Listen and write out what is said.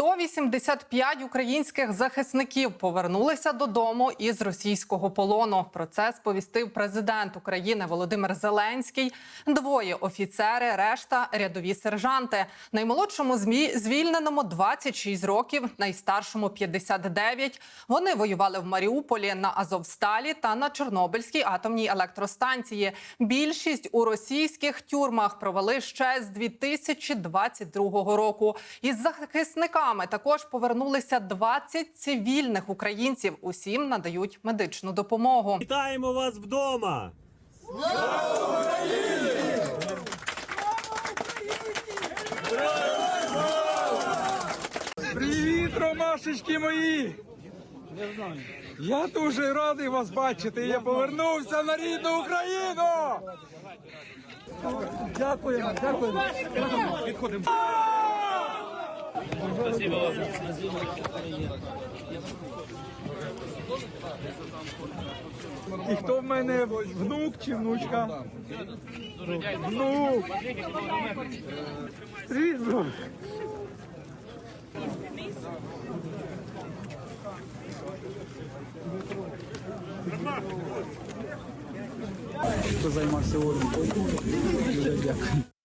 185 українських захисників повернулися додому із російського полону. Про це сповістив президент України Володимир Зеленський. Двоє офіцери, решта рядові сержанти. Наймолодшому змі звільненому 26 років, найстаршому 59. Вони воювали в Маріуполі на Азовсталі та на Чорнобильській атомній електростанції. Більшість у російських тюрмах провели ще з 2022 року. Із захисниками також повернулися 20 цивільних українців. Усім надають медичну допомогу. Вітаємо вас вдома! Привіт, ромашечки мої! Я дуже радий вас бачити. Я повернувся на рідну Україну. Дякуємо, дякуємо. Відходимо. І хто в мене внук чи внучка? Внук. Привіт, внук. Хто займався? Дуже дякую.